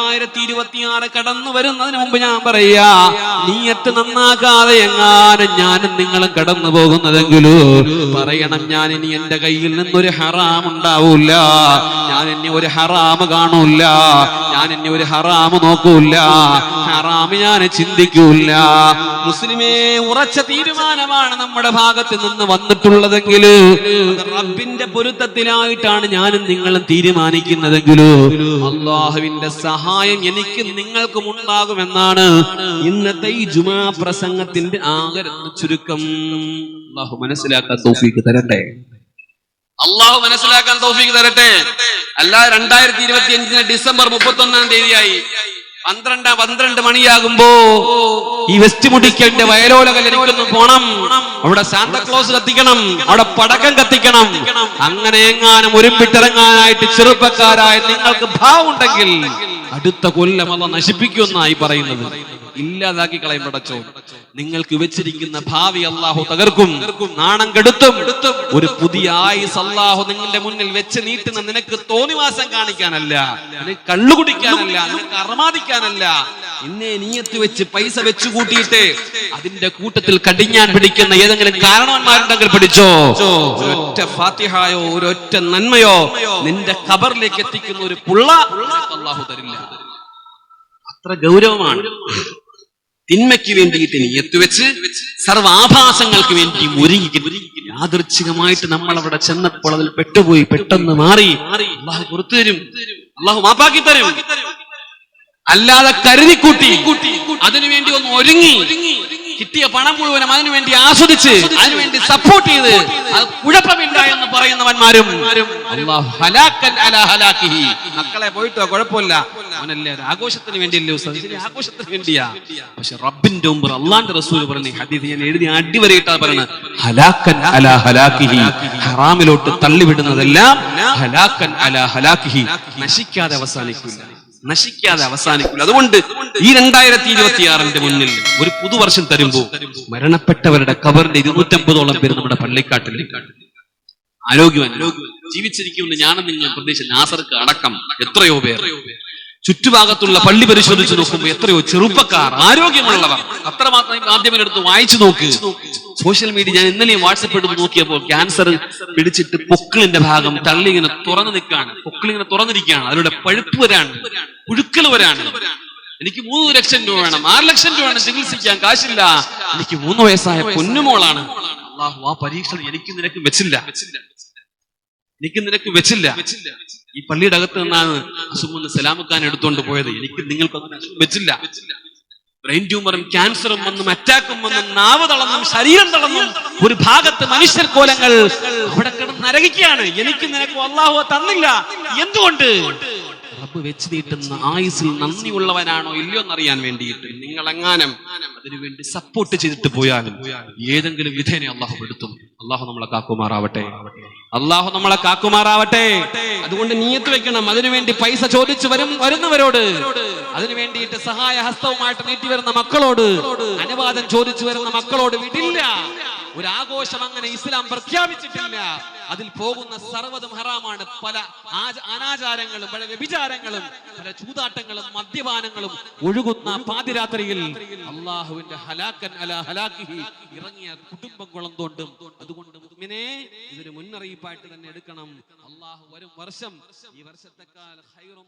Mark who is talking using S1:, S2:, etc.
S1: രണ്ടായിരത്തി ഇരുപത്തിയാറ് കടന്നു വരുന്നതിന് മുമ്പ് ഞാൻ പറയാ നീയത്ത് നന്നാക്കാതെ എങ്ങാനും ഞാനും നിങ്ങളും കടന്നു പോകുന്നതെങ്കിലോ? പറയണം ഞാൻ ഇനി എന്റെ കയ്യിൽ നിന്നൊരു ഹറാം ഉണ്ടാവൂല ഞാൻ ഇനി ഒരു ഹറാമ് കാണൂല ഞാൻ ഇനി ഒരു ഹറാമ് നോക്കൂല ഹറാമ് ഞാൻ ചിന്തിക്കൂല മുസ്ലിമേ ഉറച്ച തീരുമാനമാണ് നമ്മുടെ ഭാഗത്ത് നിന്ന് വന്നിട്ടുള്ളതെങ്കിൽ റബ്ബിന്റെ പൊരുത്തത്തിലായിട്ടാണ് ഞാനും നിങ്ങളും തീരുമാനിക്കുന്നതെങ്കിലോ? അള്ളാഹുവിന്റെ സഹായം എനിക്കും നിങ്ങൾക്കും ഉണ്ടാകുമെന്നാണ് ഇന്നത്തെ ഈ ജുമാ പ്രസംഗത്തിന്റെ ആകെ ചുരുക്കം. അള്ളാഹു മനസ്സിലാക്കാൻ തോഫീക്ക് തരട്ടെ. അള്ളാഹു മനസ്സിലാക്കാൻ തോഫീക്ക് തരട്ടെ. അല്ല രണ്ടായിരത്തി ഇരുപത്തി അഞ്ചിന് ഡിസംബർ മുപ്പത്തി ഒന്നാം തീയതിയായി. പന്ത്രണ്ട് പന്ത്രണ്ട് മണിയാകുമ്പോ ഈ വെസ്റ്റ് മുടിക്കന്റെ വയലോലകൾ എനിക്കൊന്ന് പോണം. അവിടെ സാന്താക്ലോസ് കത്തിക്കണം. അവിടെ പടക്കം കത്തിക്കണം. അങ്ങനെ എങ്ങാനും ഒരുമ്പിട്ടിറങ്ങാനായിട്ട് ചെറുപ്പക്കാരായ നിങ്ങൾക്ക് ഭാവമുണ്ടെങ്കിൽ അടുത്ത കൊല്ലം അല്ല നശിപ്പിക്കുമെന്നായി പറയുന്നത്. ഇല്ലാതാക്കി കളയും പടച്ചോ. നിങ്ങൾക്ക് വെച്ചിരിക്കുന്ന ഭാവി അള്ളാഹു തകർക്കും. നാണം കെടുത്തും. ഒരു പുതിയ ആയുസ് അള്ളാഹു നിങ്ങളുടെ മുന്നിൽ വെച്ച് നീട്ടുന്ന നിനക്ക് തോന്നിവാസം കാണിക്കാനല്ല. നിനക്ക് കള്ളുകുടിക്കാനല്ല. നിനക്ക് അറമാദിക്കാനല്ല ഇന്നെ നീയത്ത് വെച്ച് പൈസ വെച്ചു കൂട്ടിയിട്ട് അതിന്റെ കൂട്ടത്തിൽ കടിഞ്ഞാൻ പിടിക്കുന്ന ഏതെങ്കിലും കാരണവന്മാരുണ്ടെങ്കിൽ പിടിച്ചോ? ഒരൊറ്റ ഫാത്തിഹായോ ഒരൊറ്റ നന്മയോ നിന്റെ ഖബറിലേക്ക് എത്തിക്കുന്ന ഒരു പുള്ള അള്ളാഹു തരില്ല. അത്ര ഗൗരവമാണ്. തിന്മയ്ക്ക് വേണ്ടിയിട്ട് നീയത്ത് വെച്ച് സർവാഭാസങ്ങൾക്ക് വേണ്ടി ഒരുങ്ങി യാദൃച്ഛികമായിട്ട് നമ്മൾ അവിടെ ചെന്നപ്പോൾ അതിൽ പെട്ടുപോയി പെട്ടെന്ന് മാറി. അള്ളാഹു പുറത്തു തരും. അള്ളാഹു മാപ്പാക്കി തരും. അല്ലാതെ കരുതിക്കൂട്ടി അതിനുവേണ്ടി ഒന്ന് ഒരുങ്ങി. കിട്ടിയ പണം മുഴുവനും അതിനുവേണ്ടി ആസ്വദിച്ച് അതിനുവേണ്ടി സപ്പോർട്ട് ചെയ്ത് അത് കുഴപ്പമില്ല എന്ന് പറയുന്നവന്മാരും. മക്കളെ പോയിട്ടോ? കുഴപ്പമില്ല. അവനല്ലേ ആഘോഷത്തിന് വേണ്ടിയല്ലേ? ആഘോഷത്തിന് വേണ്ടിയാ. പക്ഷെ റബ്ബിന്റെ മുമ്പ് അള്ളാന്റെ റസൂൽ പറഞ്ഞു ഹദീദ് ഞാൻ എഴുതി അടിവരയിട്ടാ പറയുന്നത് ഹലാക്കൻ അല ഹലാക്കിഹി. ഹറാമിലോട്ട് തള്ളിവിടുന്നതെല്ലാം ഹലാക്കൻ അല ഹലാക്കിഹി. നശിക്കാതെ അവസാനിക്കില്ല നശിക്കാതെ അവസാനിക്കില്ല അതുകൊണ്ട് ഈ രണ്ടായിരത്തി ഇരുപത്തി ആറിന്റെ മുന്നിൽ ഒരു പുതുവർഷം തരുമ്പോ മരണപ്പെട്ടവരുടെ കബറിന്റെ ഇരുന്നൂറ്റമ്പതോളം പേര് നമ്മുടെ പള്ളിക്കാട്ടിൽ ആരോഗ്യവാൻ ജീവിച്ചിരിക്കുമെന്ന് ഞാനും നിങ്ങൾ പ്രതീക്ഷ നാസർക്ക് അടക്കം എത്രയോ പേർ. ചുറ്റുഭാഗത്തുള്ള പള്ളി പരിശോധിച്ച് നോക്കുമ്പോൾ എത്രയോ ചെറുപ്പക്കാർ ആരോഗ്യമുള്ളവർ. അത്രമാത്രം മാധ്യമമെടുത്ത് വായിച്ചു നോക്ക്. സോഷ്യൽ മീഡിയ ഞാൻ ഇന്നലെയും വാട്സപ്പ് എടുത്ത് നോക്കിയപ്പോൾ ക്യാൻസർ പിടിച്ചിട്ട് പൊക്കിളിന്റെ ഭാഗം തള്ളി ഇങ്ങനെ തുറന്നു നിൽക്കുകയാണ്. പൊക്കിളിങ്ങനെ തുറന്നിരിക്കുകയാണ്. അതിലൂടെ പഴുപ്പ് വരാണ്. പുഴുക്കൽ വരാണ്. എനിക്ക് മൂന്ന് ലക്ഷം രൂപ വേണം. ആറ് ലക്ഷം രൂപ വേണം ചികിത്സിക്കാൻ. കാശില്ല. എനിക്ക് മൂന്ന് വയസ്സായ പൊന്നുമോളാണ് ആ പരീക്ഷ എനിക്ക് നിനക്ക് വെച്ചില്ല. എനിക്ക് നിനക്ക് വെച്ചില്ല. ഈ പള്ളിയുടെ അകത്ത് നിന്നാണ് അസുമെന്ന് സലാമുക്കാൻ എടുത്തോണ്ട് പോയത്. എനിക്ക് നിങ്ങൾക്ക് അങ്ങനെ വെച്ചില്ല. ബ്രെയിൻ ട്യൂമറും ക്യാൻസറും വന്നും അറ്റാക്കും വന്നും നാവ് തളർന്നും ശരീരം തളർന്നും ഒരു ഭാഗത്ത് മനുഷ്യർ കോലങ്ങൾ അവിടെ കിടന്ന് നരകിക്കുകയാണ്. എനിക്ക് നിനക്ക് അള്ളാഹു തന്നില്ല. എന്തുകൊണ്ട്? റബ്ബ് വെച്ച് നീട്ടുന്ന ആയുസിൽ നന്ദിയുള്ളവനാണോ ഇല്ലയോ എന്നറിയാൻ വേണ്ടിയിട്ട് നിങ്ങൾ എങ്ങാനും അതിനുവേണ്ടി സപ്പോർട്ട് ചെയ്തിട്ട് പോയാലും ഏതെങ്കിലും വിധേനെ അള്ളാഹു എടുത്തും അള്ളാഹു നമ്മളെ കാക്കുമാറാവട്ടെ. അള്ളാഹു നമ്മളെ കാക്കുമാറാവട്ടെ. അതുകൊണ്ട് നീയത്ത് വെക്കണം. അതിനുവേണ്ടി പൈസ ചോദിച്ചു വരും വരുന്നവരോട്. അതിനു വേണ്ടിയിട്ട് സഹായ ഹസ്തവുമായിട്ട് നീട്ടി വരുന്ന മക്കളോട് അനുവാദം ചോദിച്ചു വരുന്ന മക്കളോട് വിടില്ല. ഒരു ആഘോഷം അങ്ങനെ ഇസ്ലാം പ്രഖ്യാപിച്ചിട്ടില്ല. അതിൽ പോകുന്ന സർവതും ഹറാമാണ്. പല അനാചാരങ്ങളും പല വ്യഭിചാരങ്ങളും പല ചൂതാട്ടങ്ങളും മദ്യപാനങ്ങളും ഒഴുകുന്ന പാതിരാത്രിയിൽ അള്ളാഹുവിന്റെ ഹലാക്കൻ അല ഹലാക്കിഹി ഇറങ്ങിയ കുടുംബം കുളം തോണ്ടും അതുകൊണ്ട് ഇതൊരു മുന്നറിയിപ്പായിട്ട് തന്നെ എടുക്കണം. അള്ളാഹു വരും വർഷം ഈ വർഷത്തെക്കാൾ ഹൈറും